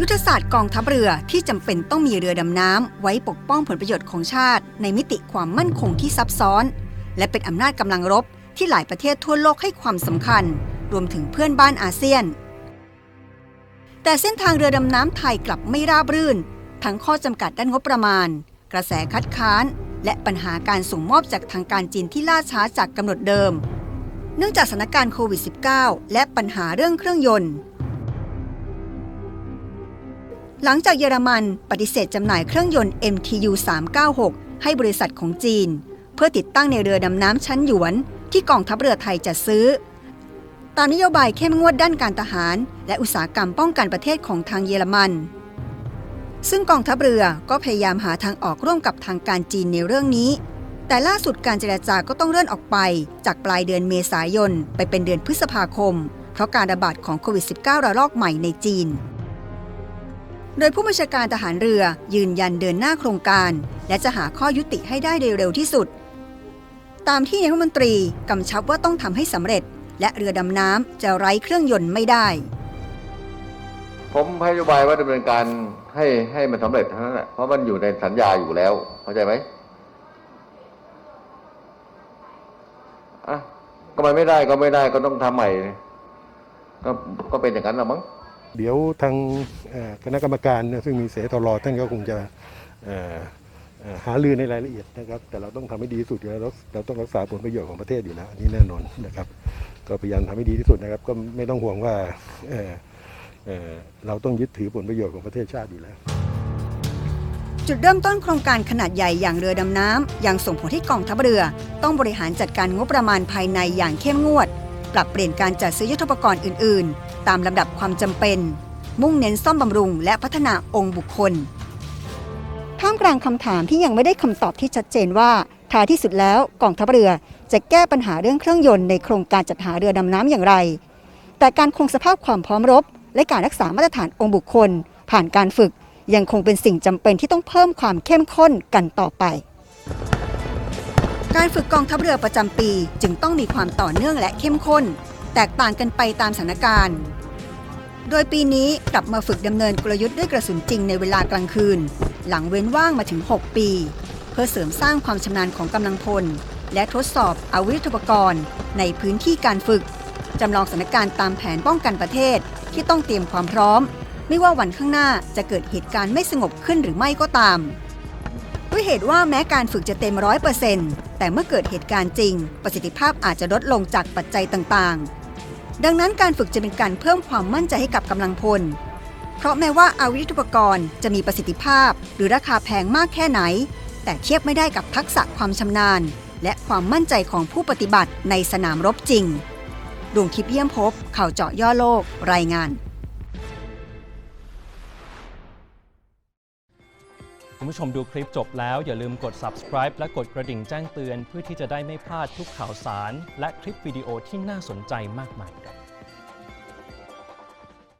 ยุทธศาสตร์กองทัพเรือที่จำเป็นต้องมีเรือดำน้ำไว้ปกป้องผลประโยชน์ของชาติ ในมิติความมั่นคงที่ซับซ้อน และเป็นอำนาจกำลังรบที่หลายประเทศทั่วโลกให้ความสำคัญ รวมถึงเพื่อนบ้านอาเซียน แต่เส้นทางเรือดำน้ำไทยกลับไม่ราบรื่น ทั้งข้อจำกัดด้านงบประมาณ กระแสคัดค้าน และปัญหาการส่งมอบจากทางการจีนที่ล่าช้าจากกำหนดเดิม เนื่องจากสถานการณ์โควิด -19 และปัญหาเรื่องเครื่องยนต์ หลังจากเยอรมันปฏิเสธจำหน่ายเครื่องยนต์ MTU 396 ให้บริษัทของจีน เพื่อติดตั้งในเรือดำน้ำชั้นหยวน ที่กองทัพเรือไทยจัดซื้อ ตามนโยบายเข้มงวดด้านการทหาร และอุตสาหกรรมป้องกันประเทศของทางเยอรมัน ซึ่งกองทัพเรือก็พยายามหาทางออกร่วมกับทางการจีนในเรื่องนี้ แต่ล่าสุดการเจรจาก็ต้องเลื่อนออกไป จากปลายเดือนเมษายนไปเป็นเดือนพฤษภาคม เพราะการระบาดของโควิด -19 ระลอกใหม่ในจีน โดยผู้บัญชาการทหารเรือยืนยันเดินหน้าโครงการ และจะหาข้อยุติให้ได้โดยเร็วที่สุด ตามที่นายกรัฐมนตรีกำชับว่าต้องทำให้สำเร็จ และเรือดำน้ำจะไร้เครื่องยนต์ไม่ได้ ผมให้นโยบายว่าดำเนินการให้ให้มันสำเร็จเท่านั้นแหละเพราะมันอยู่ในสัญญาอยู่แล้ว เข้าใจไหมอะก็มันไม่ได้ก็ไม่ได้ก็ต้องทำใหม่ก็ก็เป็นอย่างนั้นละมั้ง เดี๋ยวทางคณะกรรมการซึ่งมีเสทรอท่านก็คงจะเอ่อเอ่อหาลือในรายละเอียดนะครับ แต่เราต้องทำให้ดีที่สุดอยู่แล้วเราต้องรักษาผลประโยชน์ของประเทศอยู่แล้วอันนี้แน่นอนนะครับ ก็พยายามทำให้ดีที่สุดนะครับ ก็ไม่ต้องห่วงว่าเเเราต้องยึดถือผลประโยชน์ของประเทศชาติอยู่แล้ว จุดเริ่มต้นโครงการขนาดใหญ่อย่างเรือดำน้ำยังส่งผลให้กองทัพเรือ ต้องบริหารจัดการงบประมาณภายในอย่างเข้มงวด ปรับเปลี่ยนการจัดซื้อยุทธปกรณ์อื่น ๆ ตามลำดับความจำเป็น มุ่งเน้นซ่อมบำรุง และพัฒนาองค์บุคคล ท่ามกลางคำถามที่ยังไม่ได้คำตอบที่ชัดเจนว่าท้ายที่สุดแล้วกองทัพเรือจะแก้ปัญหาเรื่องเครื่องยนต์ในโครงการจัดหาเรือดำน้ำอย่างไร แต่การคงสภาพความพร้อมรบ และการรักษามาตรฐานองค์บุคคล ผ่านการฝึกยังคงเป็นสิ่งจำเป็นที่ต้องเพิ่มความเข้มข้นกันต่อไป การฝึกกองทัพเรือประจำปีจึงต้องมีความต่อเนื่องและเข้มข้น แตกต่างกันไปตามสถานการณ์ โดยปีนี้กลับมาฝึกดำเนินกลยุทธ์ด้วยกระสุนจริงในเวลากลางคืน หลังเว้นว่างมาถึง 6 ปี เพื่อเสริมสร้างความชำนาญของกำลังพล และทดสอบอาวุธยุปกรณ์ ในพื้นที่การฝึกจำลองสถานการณ์ตามแผนป้องกันประเทศที่ต้องเตรียมความพร้อม ไม่ว่าวันข้างหน้าจะเกิดเหตุการณ์ไม่สงบขึ้นหรือไม่ก็ตามด้วยเหตุว่าแม้การฝึกจะเต็มร้อยเปอร์เซ็นต์ แต่เมื่อเกิดเหตุการณ์จริง ประสิทธิภาพอาจจะลดลงจากปัจจัยต่างๆ ดังนั้นการฝึกจะเป็นการเพิ่มความมั่นใจให้กับกำลังพล เพราะแม้ว่าอาวุธยุปกรณ์จะมีประสิทธิภาพ หรือราคาแพงมากแค่ไหน แต่เทียบไม่ได้กับทักษะความชำนาญ และความมั่นใจของผู้ปฏิบัติในสนามรบจริง ดวงทิพย์เยี่ยมพบ ข่าวเจาะย่อโลก รายงาน คุณผู้ชมดูคลิปจบแล้วอย่าลืมกด subscribe และกดกระดิ่งแจ้งเตือน เพื่อที่จะได้ไม่พลาดทุกข่าวสาร และคลิปวิดีโอที่น่าสนใจมากมายครับ